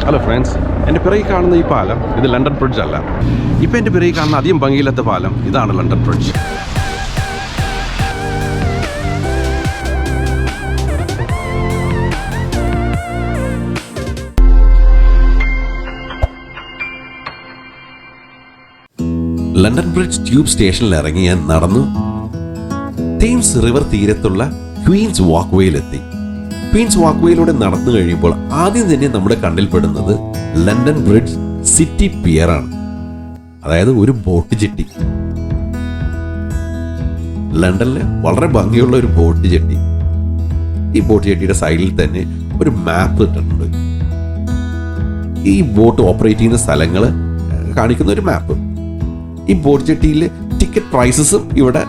Hello friends എന്റെ പിറകിൽ കാണുന്ന ഈ പാലം ഇത് ലണ്ടൻ ബ്രിഡ്ജ് അല്ല. ഇപ്പം എന്റെ പിറകിൽ കാണുന്ന അധികം ഭംഗിയില്ലാത്ത പാലം ഇതാണ് London Bridge London Bridge tube സ്റ്റേഷനിൽ ഇറങ്ങി ഞാൻ നടന്നു. തേംസ് റിവർ തീരത്തുള്ള ക്വീൻസ് വാക്ക്വേയിലെത്തി ക്വീൻസ് വാക്വേയിലൂടെ നടന്നു കഴിയുമ്പോൾ ആദ്യം തന്നെ നമ്മുടെ കണ്ണിൽപ്പെടുന്നത് ലണ്ടൻ ബ്രിഡ്ജ് സിറ്റി പിയർ ആണ്. അതായത് ഒരു ബോട്ട് ജെട്ടി. ലണ്ടനിലെ വളരെ ഭംഗിയുള്ള ഒരു ബോട്ട് ജെട്ടി. ഈ ബോട്ട് ജെട്ടിയുടെ സൈഡിൽ തന്നെ ഒരു മാപ്പ് ഇട്ടിട്ടുണ്ട്. ഈ ബോട്ട് ഓപ്പറേറ്റ് ചെയ്യുന്ന സ്ഥലങ്ങൾ കാണിക്കുന്ന ഒരു മാപ്പ്. ഈ ബോട്ട് ജെട്ടിയിൽ ടിക്കറ്റ് പ്രൈസസും ഇവിടെ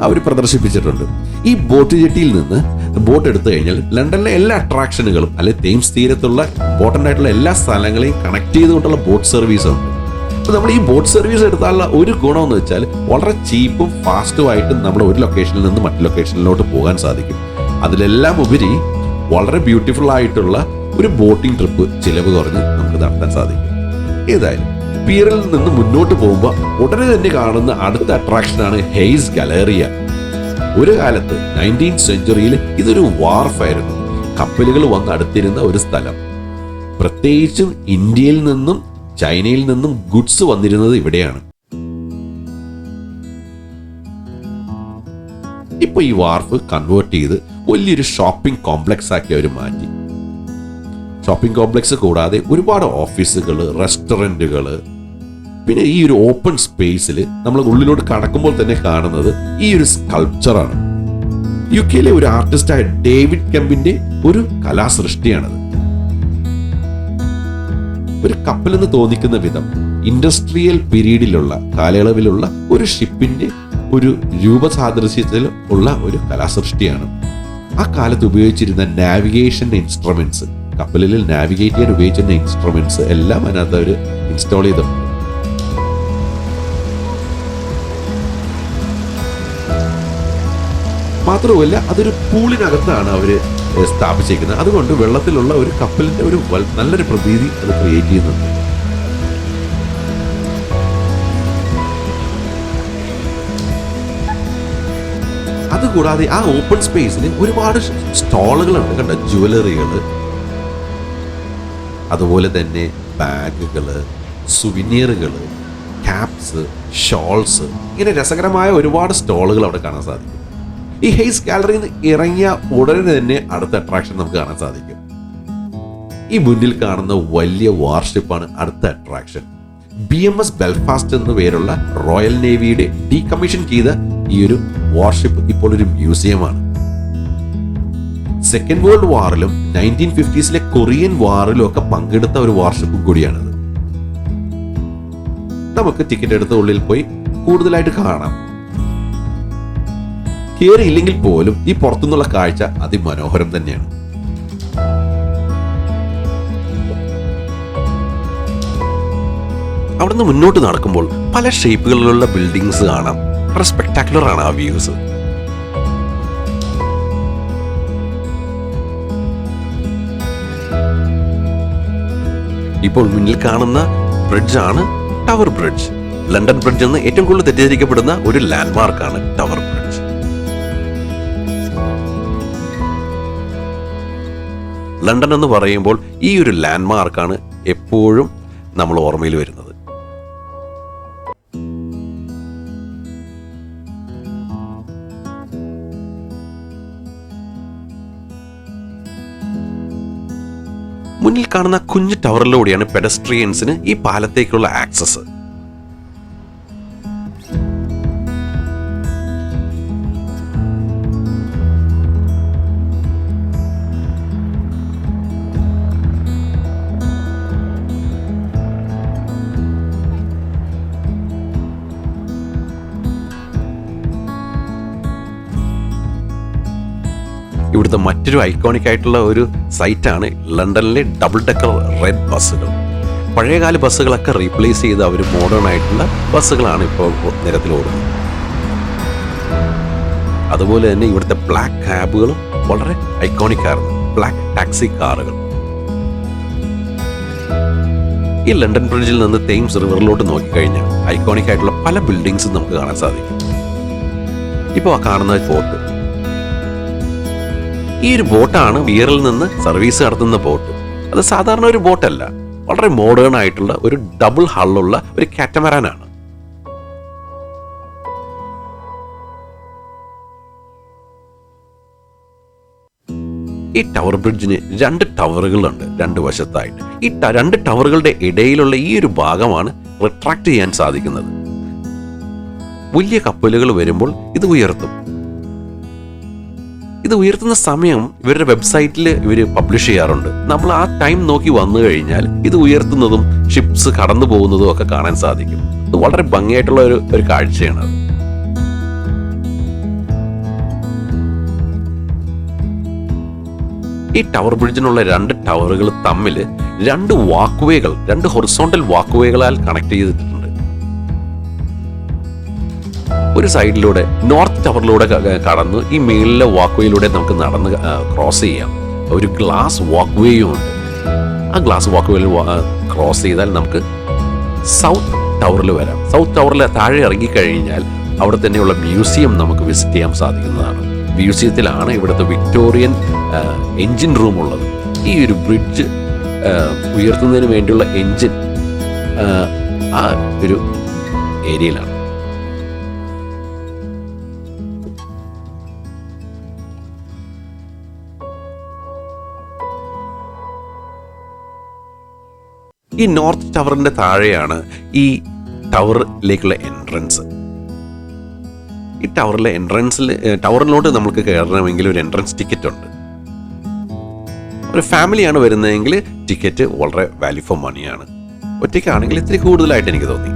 അവർ പ്രദർശിപ്പിച്ചിട്ടുണ്ട്. ഈ ബോട്ട് ജെട്ടിയിൽ നിന്ന് ബോട്ട് എടുത്തു കഴിഞ്ഞാൽ ലണ്ടനിലെ എല്ലാ അട്രാക്ഷനുകളും അല്ലെ തേംസ് തീരത്തുള്ള ഇമ്പോർട്ടന്റ് ആയിട്ടുള്ള എല്ലാ സ്ഥലങ്ങളെയും കണക്ട് ചെയ്തുകൊണ്ടുള്ള ബോട്ട് സർവീസ് ഉണ്ട്. അപ്പോൾ നമ്മൾ ഈ ബോട്ട് സർവീസ് എടുത്താലുള്ള ഒരു ഗുണം എന്ന് വെച്ചാൽ വളരെ ചീപ്പും ഫാസ്റ്റും ആയിട്ട് നമ്മൾ ഒരു ലൊക്കേഷനിൽ നിന്ന് മറ്റു ലൊക്കേഷനിലോട്ട് പോകാൻ സാധിക്കും. അതിലെല്ലാം ഉപരി വളരെ ബ്യൂട്ടിഫുൾ ആയിട്ടുള്ള ഒരു ബോട്ടിംഗ് ട്രിപ്പ് ചിലവ് കുറഞ്ഞ് നമുക്ക് നടത്താൻ സാധിക്കും. ഏതായാലും പിയറിൽ നിന്ന് മുന്നോട്ട് പോകുമ്പോൾ ഉടനെ തന്നെ കാണുന്ന അടുത്ത അട്രാക്ഷനാണ് ഹെയ്സ് ഗലേറിയ ഒരു കാലത്ത് നയന്റീൻ സെഞ്ചുറിയിൽ ഇതൊരു വാർഫായിരുന്നു കപ്പലുകൾ വന്ന് അടുത്തിരുന്ന ഒരു സ്ഥലം. പ്രത്യേകിച്ചും ഇന്ത്യയിൽ നിന്നും ചൈനയിൽ നിന്നും ഗുഡ്സ് വന്നിരുന്നത് ഇവിടെയാണ്. ഇപ്പൊ ഈ വാർഫ് കൺവേർട്ട് ചെയ്ത് വലിയൊരു ഷോപ്പിംഗ് കോംപ്ലക്സ് ആക്കി അവർ മാറ്റി. ഷോപ്പിംഗ് കോംപ്ലക്സ് കൂടാതെ ഒരുപാട് ഓഫീസുകൾ റെസ്റ്റോറന്റുകൾ പിന്നെ ഈ ഒരു ഓപ്പൺ സ്പേസിൽ നമ്മൾ ഉള്ളിലോട്ട് കടക്കുമ്പോൾ തന്നെ കാണുന്നത് ഈ ഒരു സ്കൾപ്ചറാണ് യു കെയിലെ ഒരു ആർട്ടിസ്റ്റായ ഡേവിഡ് കെമ്പിന്റെ ഒരു കലാസൃഷ്ടിയാണത്. ഒരു കപ്പലെന്ന് തോന്നിക്കുന്ന വിധം ഇൻഡസ്ട്രിയൽ പീരീഡിലുള്ള കാലയളവിലുള്ള ഒരു ഷിപ്പിന്റെ ഒരു രൂപസാദൃശ്യത്തിൽ ഉള്ള ഒരു കലാസൃഷ്ടിയാണ്. ആ കാലത്ത് ഉപയോഗിച്ചിരുന്ന നാവിഗേഷൻ ഇൻസ്ട്രുമെന്റ്സ് കപ്പലിൽ നാവിഗേറ്റ് ചെയ്യാൻ ഉപയോഗിച്ചിരുന്ന ഇൻസ്ട്രുമെന്റ്സ് എല്ലാം അതിനകത്ത് അവർ ഇൻസ്റ്റാൾ ചെയ്തിട്ടുണ്ട്. മാത്രവുമല്ല അതൊരു പൂളിനകത്താണ് അവർ സ്ഥാപിച്ചിരിക്കുന്നത്. അതുകൊണ്ട് വെള്ളത്തിലുള്ള ഒരു കപ്പലിന്റെ ഒരു നല്ലൊരു പ്രതീതി അത് ക്രിയേറ്റ് ചെയ്യുന്നുണ്ട്. അതുകൂടാതെ ആ ഓപ്പൺ സ്പേസിന് ഒരുപാട് സ്റ്റോളുകളുണ്ട്. കണ്ട? ജുവലറികൾ അതുപോലെ തന്നെ ബാഗുകൾ സുവിനിയറുകൾ ക്യാപ്സ് ഷോൾസ് ഇങ്ങനെ രസകരമായ ഒരുപാട് സ്റ്റോളുകൾ അവിടെ കാണാൻ സാധിക്കും. ഈ ഹെയ്സ് ഗാലറിയിൽ നിന്ന് ഇറങ്ങിയ ഉടനെ തന്നെ അടുത്ത അട്രാക്ഷൻ നമുക്ക് കാണാൻ സാധിക്കും. ഈ മുന്നിൽ കാണുന്ന വലിയ വാർഷിപ്പാണ് അടുത്ത attraction B M S Belfast എന്ന പേരുള്ള റോയൽ നേവിയുടെ ഡീകമ്മീഷൻ ചെയ്ത ഈ ഒരു വാർഷിപ്പ് ഇപ്പോൾ ഒരു മ്യൂസിയമാണ് സെക്കൻഡ് വേൾഡ് വാറിലും നയന്റീൻ ഫിഫ്റ്റീസിലെ കൊറിയൻ വാറിലും ഒക്കെ പങ്കെടുത്ത ഒരു വാർഷിപ്പും കൂടിയാണിത്. നമുക്ക് ടിക്കറ്റ് എടുത്ത ഉള്ളിൽ പോയി കൂടുതലായിട്ട് കാണാം. കയറിയില്ലെങ്കിൽ പോലും ഈ പുറത്തുനിന്നുള്ള കാഴ്ച അതിമനോഹരം തന്നെയാണ്. അവിടുന്ന് മുന്നോട്ട് നടക്കുമ്പോൾ പല ഷേപ്പുകളിലുള്ള ബിൽഡിങ്സ് കാണാം. വളരെ സ്പെക്ടാക്കുലർ ആണ് ആ വ്യൂസ് ഇപ്പോൾ മുന്നിൽ കാണുന്ന ബ്രിഡ്ജാണ് ടവർ ബ്രിഡ്ജ് ലണ്ടൻ ബ്രിഡ്ജ് എന്ന് ഏറ്റവും കൂടുതൽ തെറ്റിദ്ധരിക്കപ്പെടുന്ന ഒരു ലാൻഡ്മാർക്കാണ് ടവർ ബ്രിഡ്ജ് ലണ്ടൻ എന്ന് പറയുമ്പോൾ ഈ ഒരു ലാൻഡ്മാർക്കാണ് എപ്പോഴും നമ്മൾ ഓർമ്മയിൽ വരുന്നത്. മുന്നിൽ കാണുന്ന കുഞ്ഞു ടവറിലൂടെയാണ് പെഡസ്ട്രിയൻസിന് ഈ പാലത്തേക്കുള്ള ആക്സസ്. ഇവിടുത്തെ മറ്റൊരു ഐക്കോണിക് ആയിട്ടുള്ള ഒരു സൈറ്റാണ് ലണ്ടനിലെ ഡബിൾ ഡെക്കർ റെഡ് ബസ്സുകൾ പഴയകാല ബസ്സുകളൊക്കെ റീപ്ലേസ് ചെയ്ത് അവർ മോഡേൺ ആയിട്ടുള്ള ബസ്സുകളാണ് ഇപ്പോൾ നിരത്തിൽ ഓടുന്നത് അതുപോലെ തന്നെ ഇവിടുത്തെ ബ്ലാക്ക് ക്യാബുകളും വളരെ ഐക്കോണിക് ആയിരുന്നു. ബ്ലാക്ക് ടാക്സി കാറുകൾ. ഈ ലണ്ടൻ ബ്രിഡ്ജിൽ നിന്ന് തെയിംസ് റിവറിലോട്ട് നോക്കിക്കഴിഞ്ഞാൽ ഐക്കോണിക് ആയിട്ടുള്ള പല ബിൽഡിങ്സും നമുക്ക് കാണാൻ സാധിക്കും. ഇപ്പോൾ ആ കാണുന്ന ബോട്ട് ഈ ഒരു ബോട്ടാണ് വിയറിൽ നിന്ന് സർവീസ് നടത്തുന്ന ബോട്ട്. അത് സാധാരണ ഒരു ബോട്ടല്ല. വളരെ മോഡേൺ ആയിട്ടുള്ള ഒരു ഡബിൾ ഹള്ളുള്ള ഒരു കാറ്റമറാനാണ്. ഈ ടവർ ബ്രിഡ്ജിന് രണ്ട് ടവറുകളുണ്ട് രണ്ട് വശത്തായിട്ട്. ഈ രണ്ട് ടവറുകളുടെ ഇടയിലുള്ള ഈ ഒരു ഭാഗമാണ് റിട്രാക്ട് ചെയ്യാൻ സാധിക്കുന്നത്. വലിയ കപ്പലുകൾ വരുമ്പോൾ ഇത് ഉയർത്തും. ഇത് ഉയർത്തുന്ന സമയം ഇവരുടെ വെബ്സൈറ്റിൽ ഇവർ പബ്ലിഷ് ചെയ്യാറുണ്ട്. നമ്മൾ ആ ടൈം നോക്കി വന്നു കഴിഞ്ഞാൽ ഇത് ഉയർത്തുന്നതും ഷിപ്സ് കടന്നു പോകുന്നതും ഒക്കെ കാണാൻ സാധിക്കും. ഇത് വളരെ ഭംഗിയായിട്ടുള്ള ഒരു ഒരു കാഴ്ചയാണ് ഈ ടവർ ബ്രിഡ്ജിനുള്ള രണ്ട് ടവറുകൾ തമ്മിൽ രണ്ട് വാക്ക്വേകൾ രണ്ട് ഹൊറിസോണ്ടൽ വാക്ക്വേകളാൽ കണക്ട് ചെയ്തിട്ടുണ്ട്. ഒരു സൈഡിലൂടെ നോർത്ത് ടവറിലൂടെ കടന്ന് ഈ മേളിലെ വാക്ക്വേയിലൂടെ നമുക്ക് നടന്ന് ക്രോസ് ചെയ്യാം. ഒരു ഗ്ലാസ് വാക്ക്വേയും ഉണ്ട്. ആ ഗ്ലാസ് വാക്ക്വേയിൽ ക്രോസ് ചെയ്താൽ നമുക്ക് സൗത്ത് ടവറിൽ വരാം. സൗത്ത് ടവറിൽ താഴെ ഇറങ്ങിക്കഴിഞ്ഞാൽ അവിടെ തന്നെയുള്ള മ്യൂസിയം നമുക്ക് വിസിറ്റ് ചെയ്യാൻ സാധിക്കുന്നതാണ്. മ്യൂസിയത്തിലാണ് ഇവിടുത്തെ വിക്ടോറിയൻ എൻജിൻ റൂം ഉള്ളത്. ഈ ഒരു ബ്രിഡ്ജ് ഉയർത്തുന്നതിന് വേണ്ടിയുള്ള എൻജിൻ ആ ഒരു ഏരിയയിലാണ്. ഈ നോർത്ത് ടവറിന്റെ താഴെയാണ് ഈ ടവറിലേക്കുള്ള എൻട്രൻസ്. ഈ ടവറിലെ എൻട്രൻസിൽ ടവറിലോട്ട് നമുക്ക് കയറണമെങ്കിൽ ഒരു എൻട്രൻസ് ടിക്കറ്റ് ഉണ്ട്. ഒരു ഫാമിലിയാണ് വരുന്നതെങ്കിൽ ടിക്കറ്റ് വളരെ വാല്യൂ ഫോർ മണിയാണ് ഒറ്റയ്ക്കാണെങ്കിൽ ഇത്തിരി കൂടുതലായിട്ട് എനിക്ക് തോന്നി.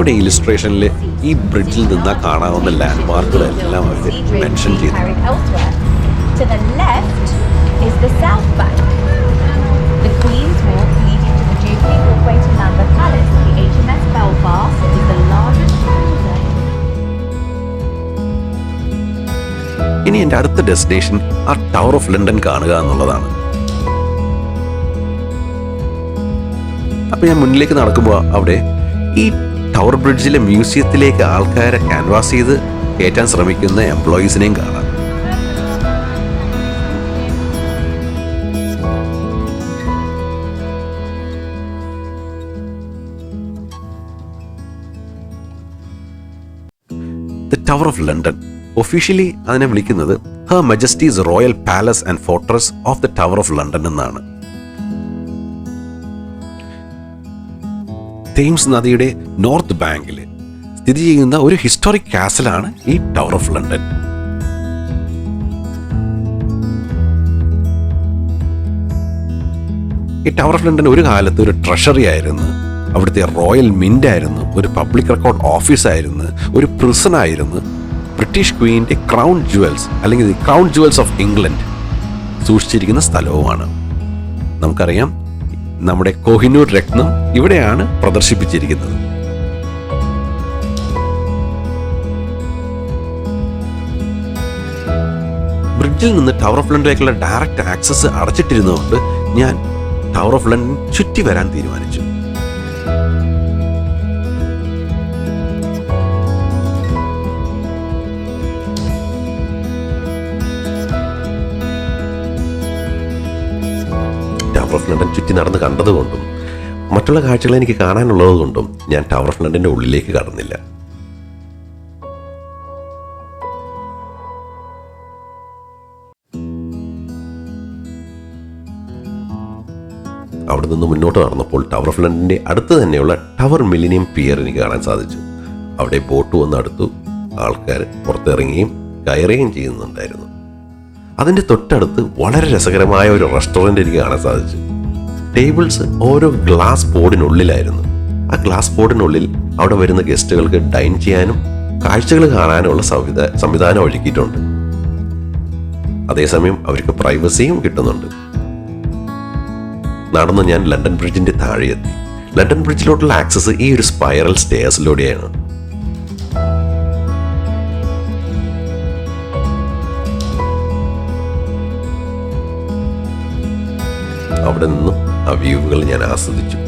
ഇവിടെ ഇലിസ്ട്രേഷനിൽ ഈ ബ്രിഡ്ജിൽ നിന്നാ കാണാവുന്ന ലാൻഡ് മാർക്കുകളെല്ലാം അവർ മെൻഷൻ ചെയ്തു. ഇനി എന്റെ അടുത്ത ഡെസ്റ്റിനേഷൻ ആ ടവർ ഓഫ് ലണ്ടൻ കാണുക എന്നുള്ളതാണ്. അപ്പോൾ ഞാൻ മുന്നിലേക്ക് നടക്കുമ്പോൾ അവിടെ ഈ ടവർ ബ്രിഡ്ജിലെ മ്യൂസിയത്തിലേക്ക് ആൾക്കാരെ ക്യാൻവാസ് ചെയ്ത് കയറ്റാൻ ശ്രമിക്കുന്ന എംപ്ലോയീസിനെയും കാണാം. The Tower of London officially അതിനെ വിളിക്കുന്നത് Her Majesty's Royal Palace and Fortress of the Tower of London എന്നാണ്. തേംസ് നദിയുടെ നോർത്ത് ബാങ്കിൽ സ്ഥിതി ചെയ്യുന്ന ഒരു ഹിസ്റ്റോറിക് കാസലാണ് ഈ ടവർ ഓഫ് ലണ്ടൻ. ഈ ടവർ ഓഫ് ലണ്ടൻ ഒരു കാലത്ത് ഒരു ട്രഷറി ആയിരുന്നു. അവിടുത്തെ റോയൽ മിന്റ് ആയിരുന്നു ഒരു പബ്ലിക് റെക്കോർഡ് ഓഫീസായിരുന്നു ഒരു പ്രിസൺ ആയിരുന്നു. ബ്രിട്ടീഷ് ക്വീന്റെ ക്രൗൺ ജുവൽസ് അല്ലെങ്കിൽ ക്രൗൺ ജുവൽസ് ഓഫ് ഇംഗ്ലണ്ട് സൂക്ഷിച്ചിരിക്കുന്ന സ്ഥലവുമാണ്. നമുക്കറിയാം നമ്മുടെ കോഹിനൂർ രത്നം ഇവിടെയാണ് പ്രദർശിപ്പിച്ചിരിക്കുന്നത്. ബ്രിഡ്ജിൽ നിന്ന് ടവർ ഓഫ് ലണ്ടനിലേക്കുള്ള ഡയറക്റ്റ് ആക്സസ് അടച്ചിട്ടിരുന്നതുകൊണ്ട് ഞാൻ ടവർ ഓഫ് ലണ്ടൻ ചുറ്റി വരാൻ തീരുമാനിച്ചു. ടവർ ഓഫ് ലണ്ടൻ ചുറ്റി നടന്ന് കണ്ടതുകൊണ്ടും മറ്റുള്ള കാഴ്ചകൾ എനിക്ക് കാണാനുള്ളത് കൊണ്ടും ഞാൻ ടവർ ഓഫ് ലണ്ടന്റെ ഉള്ളിലേക്ക് കടന്നില്ല. അവിടെ നിന്ന് മുന്നോട്ട് നടന്നപ്പോൾ ടവർ ഓഫ് ലണ്ടന്റെ അടുത്ത് തന്നെയുള്ള ടവർ മിലിനിയം പിയർ എനിക്ക് കാണാൻ സാധിച്ചു. അവിടെ ബോട്ട് വന്ന് അടുത്തു. ആൾക്കാർ പുറത്തിറങ്ങുകയും കയറുകയും ചെയ്യുന്നുണ്ടായിരുന്നു. അതിന്റെ തൊട്ടടുത്ത് വളരെ രസകരമായ ഒരു റെസ്റ്റോറന്റ് എനിക്ക് കാണാൻ സാധിച്ചു. ടേബിൾസ് ഓരോ ഗ്ലാസ് ബോർഡിനുള്ളിലായിരുന്നു ആ ഗ്ലാസ് ബോർഡിനുള്ളിൽ അവിടെ വരുന്ന ഗസ്റ്റുകൾക്ക് ഡൈൻ ചെയ്യാനും കാഴ്ചകൾ കാണാനുമുള്ള സംവിധാ സംവിധാനം ഒഴുക്കിയിട്ടുണ്ട് അതേസമയം അവർക്ക് പ്രൈവസിയും കിട്ടുന്നുണ്ട്. നടന്ന് ഞാൻ ലണ്ടൻ ബ്രിഡ്ജിന്റെ താഴെ എത്തി ലണ്ടൻ ബ്രിഡ്ജിലോട്ടുള്ള ആക്സസ് ഈ ഒരു സ്പൈറൽ സ്റ്റേഴ്സിലൂടെയാണ് അവിടെ നിന്നും ആ വ്യൂവുകൾ ഞാൻ ആസ്വദിച്ചു.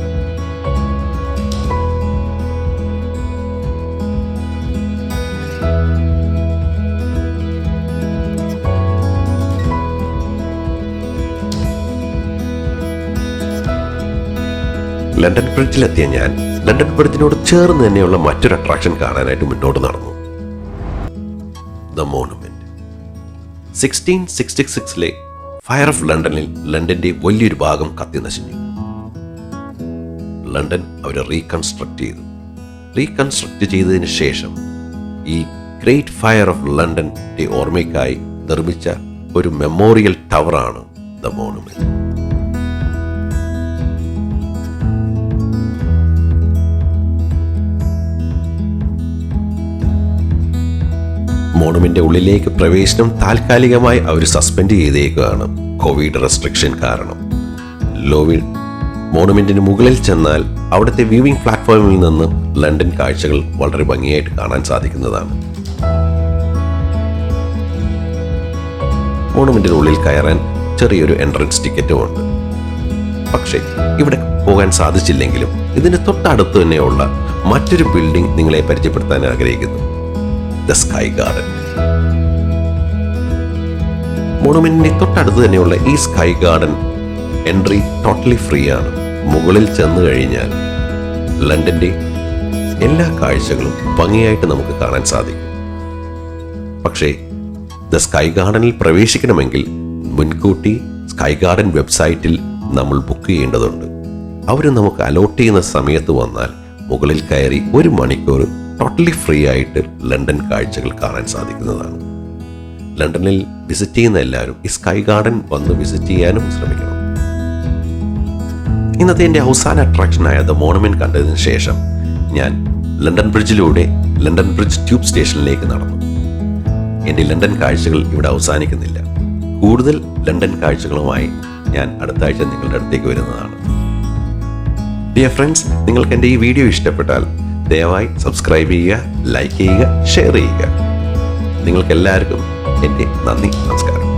ലണ്ടൻ ബ്രിഡ്ജിലെത്തിയ ഞാൻ ലണ്ടൻ ബ്രിഡ്ജിനോട് ചേർന്ന് തന്നെയുള്ള മറ്റൊരു അട്രാക്ഷൻ കാണാനായിട്ട് മുന്നോട്ട് നടന്നു. ദ മോണുമെന്റ് സിക്സ്റ്റീൻ സിക്സ്റ്റി സിക്സിലെ ഫയർ ഓഫ് ലണ്ടനിൽ ലണ്ടന്റെ വലിയൊരു ഭാഗം കത്തി നശിഞ്ഞു. ലണ്ടൻ അവരെ റീകൺസ്ട്രക്ട് ചെയ്തു. റീകൺസ്ട്രക്ട് ചെയ്തതിന് ശേഷം ഈ ഗ്രേറ്റ് ഫയർ ഓഫ് ലണ്ടന്റെ ഓർമ്മയ്ക്കായി നിർമ്മിച്ച ഒരു മെമ്മോറിയൽ ടവറാണ് ദ മോണുമെന്റ് മോണുമിന്റെ ഉള്ളിലേക്ക് പ്രവേശനം താൽക്കാലികമായി അവർ സസ്പെൻഡ് ചെയ്തേക്കുകയാണ് കോവിഡ് റെസ്ട്രിക്ഷൻ കാരണം. ലോവിൽ മോണുമെന്റിന് മുകളിൽ ചെന്നാൽ അവിടുത്തെ വ്യൂവിംഗ് പ്ലാറ്റ്ഫോമിൽ നിന്ന് ലണ്ടൻ കാഴ്ചകൾ വളരെ ഭംഗിയായിട്ട് കാണാൻ സാധിക്കുന്നതാണ്. മോണുമെന്റിന് ഉള്ളിൽ കയറാൻ ചെറിയൊരു എൻട്രൻസ് ടിക്കറ്റും ഉണ്ട്. പക്ഷേ ഇവിടെ പോകാൻ സാധിച്ചില്ലെങ്കിലും ഇതിന് തൊട്ടടുത്ത് തന്നെയുള്ള മറ്റൊരു ബിൽഡിംഗ് നിങ്ങളെ പരിചയപ്പെടുത്താൻ ആഗ്രഹിക്കുന്നു. The sky garden. മോണുമെന്റിന്റെ തൊട്ടടുത്ത് തന്നെയുള്ള ഈ Sky Garden entry totally free ആണ്. മുകളിൽ ചെന്ന് കഴിഞ്ഞാൽ ലണ്ടന്റെ എല്ലാ കാഴ്ചകളും ഭംഗിയായിട്ട് നമുക്ക് കാണാൻ സാധിക്കും. പക്ഷേ ദ സ്കൈ ഗാർഡനിൽ പ്രവേശിക്കണമെങ്കിൽ മുൻകൂട്ടി സ്കൈ ഗാർഡൻ വെബ്സൈറ്റിൽ നമ്മൾ ബുക്ക് ചെയ്യേണ്ടതുണ്ട്. അവർ നമുക്ക് അലോട്ട് ചെയ്യുന്ന സമയത്ത് വന്നാൽ മുകളിൽ കയറി ഒരു മണിക്കൂർ ടോട്ടലി ഫ്രീ ആയിട്ട് ലണ്ടൻ കാഴ്ചകൾ കാണാൻ സാധിക്കുന്നതാണ്. ലണ്ടനിൽ വിസിറ്റ് ചെയ്യുന്ന എല്ലാവരും ഈ സ്കൈ ഗാർഡൻ വന്ന് വിസിറ്റ് ചെയ്യാനും ശ്രമിക്കണം. ഇന്നത്തെ എന്റെ അവസാന അട്രാക്ഷനായ ദ മോണമെന്റ് കണ്ടതിന് ശേഷം ഞാൻ ലണ്ടൻ ബ്രിഡ്ജിലൂടെ ലണ്ടൻ ബ്രിഡ്ജ് ട്യൂബ് സ്റ്റേഷനിലേക്ക് നടന്നു. എന്റെ ലണ്ടൻ കാഴ്ചകൾ ഇവിടെ അവസാനിക്കുന്നില്ല. കൂടുതൽ ലണ്ടൻ കാഴ്ചകളുമായി ഞാൻ അടുത്ത ആഴ്ച നിങ്ങളുടെ അടുത്തേക്ക് വരുന്നതാണ്. ഡിയർ ഫ്രണ്ട്സ് നിങ്ങൾക്ക് എന്റെ ഈ വീഡിയോ ഇഷ്ടപ്പെട്ടാൽ ദയവായി സബ്സ്ക്രൈബ് ചെയ്യുക ലൈക്ക് ചെയ്യുക ഷെയർ ചെയ്യുക. നിങ്ങൾക്ക് എല്ലാവർക്കും എന്റെ നന്ദി നമസ്കാരം.